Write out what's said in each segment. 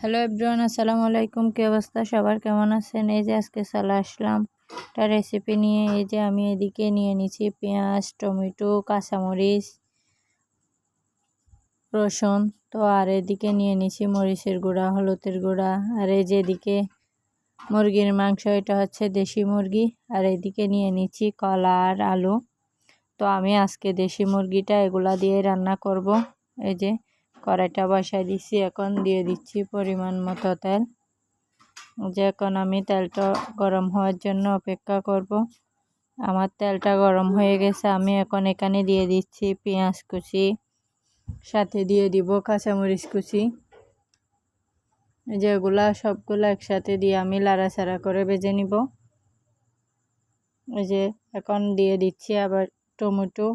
Hello everyone, আসসালামু আলাইকুম। কী অবস্থা? সবার কেমন আছেন? এই যে আজকে চলে আসলাম, একটা রেসিপি নিয়ে। এই যে আমি এদিকে নিয়ে নিছি পেঁয়াজ, টমেটো, কাঁচামরিচ, রসুন। তো আর এদিকে নিয়ে নিছি মরিচের গুঁড়া, হলুদের গুঁড়া। আর এই যে এদিকে মুরগির মাংস, এটা হচ্ছে দেশি মুরগি। আর এদিকে নিয়ে নিচ্ছি কলা আর আলু। তো আমি আজকে দেশি মুরগিটা এগুলা দিয়ে রান্না করব। এই যে কড়াইটা বসাই দিচ্ছি এখন দিয়ে দিচ্ছি পরিমাণ মতো তেল। যে এখন আমি তেলটা গরম হওয়ার জন্য অপেক্ষা করব। আমার তেলটা গরম হয়ে গেছে, আমি এখন এখানে দিয়ে দিচ্ছি পেঁয়াজ কুচি, সাথে দিয়ে দিব কাঁচামরিচ কুচি। যেগুলা সবগুলো একসাথে দিয়ে আমি লাড়াচাড়া করে বেজে নিব। এই যে এখন দিয়ে দিচ্ছি আবার টমেটো।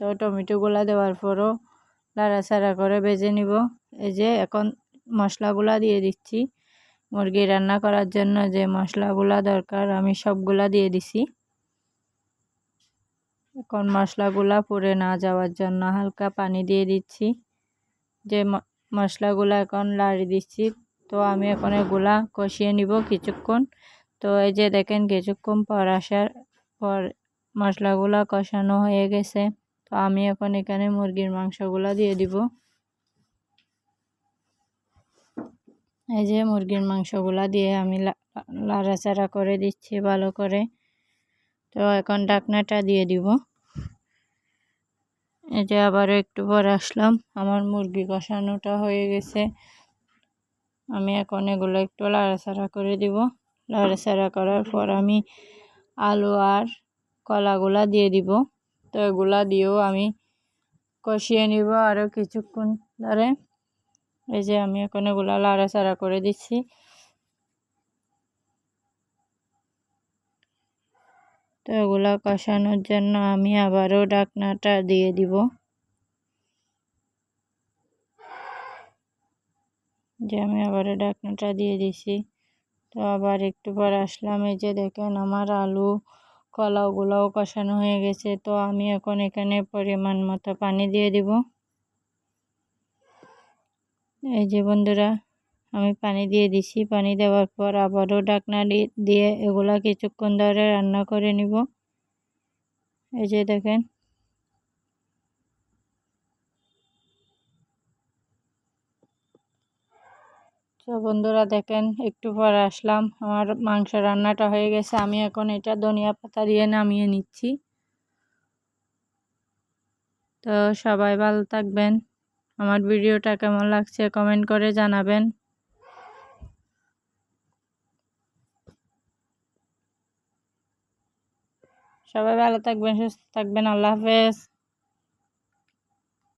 তো টমেটোগুলা দেওয়ার পরও লাড়াচাড়া করে ভেজে নিব। এই যে এখন মশলাগুলা দিয়ে দিচ্ছি। মুরগি রান্না করার জন্য যে মশলাগুলা দরকার, আমি সবগুলা দিয়ে দিছি। এখন মশলাগুলা পুড়ে না যাওয়ার জন্য হালকা পানি দিয়ে দিচ্ছি। যে মশলাগুলা এখন লাড়ি দিচ্ছি, তো আমি এখন এগুলা কষিয়ে নিব কিছুক্ষণ। তো এই যে দেখেন, কিছুক্ষণ পর আসার পর মশলাগুলা কষানো হয়ে গেছে। তো আমি এখন এখানে মুরগির মাংসগুলা দিয়ে দিব। এই যে মুরগির মাংসগুলা দিয়ে আমি লাড়াচাড়া করে দিচ্ছি ভালো করে। তো এখন ডাকনাটা দিয়ে দিব। এই যে আবারও একটু পর আসলাম। আমার মুরগি কষানোটা হয়ে গেছে। আমি এখন এগুলো একটু লাড়াচাড়া করে দিব। লাড়াচাড়া করার পর আমি আলু আর কলাগুলা দিয়ে দিব। তো এগুলা দিয়েও আমি কষিয়ে নিব আরও কিছুক্ষণ ধরে। এই যে আমি এখন এগুলা লাড়াচাড়া করে দিচ্ছি। তো এগুলা কষানোর জন্য আমি আবারও ডাকনাটা দিয়ে দিব। যে আমি আবারও ডাকনাটা দিয়ে দিছি। তো আবার একটু পর আসলাম। এই যে দেখেন আমার আলু কলাগুলাও কষানো হয়ে গেছে, তো আমি এখন এখানে পরিমাণ মতো পানি দিয়ে দিব। এই যে বন্ধুরা, আমি পানি দিয়ে দিছি। পানি দেওয়ার পর আবারও ডাকনা দিয়ে এগুলা কিছুক্ষণ ধরে রান্না করে নিব। এই যে দেখেন তো বন্ধুরা দেখেন, একটু পর আসলাম। আমার মাংস রান্নাটা হয়ে গেছে। আমি এখন এটা ধনিয়া পাতা দিয়ে নামিয়ে নিচ্ছি। তো সবাই ভালো থাকবেন। আমার ভিডিওটা কেমন লাগছে কমেন্ট করে জানাবেন। সবাই ভালো থাকবেন, সুস্থ থাকবেন। আল্লাহ হাফেজ।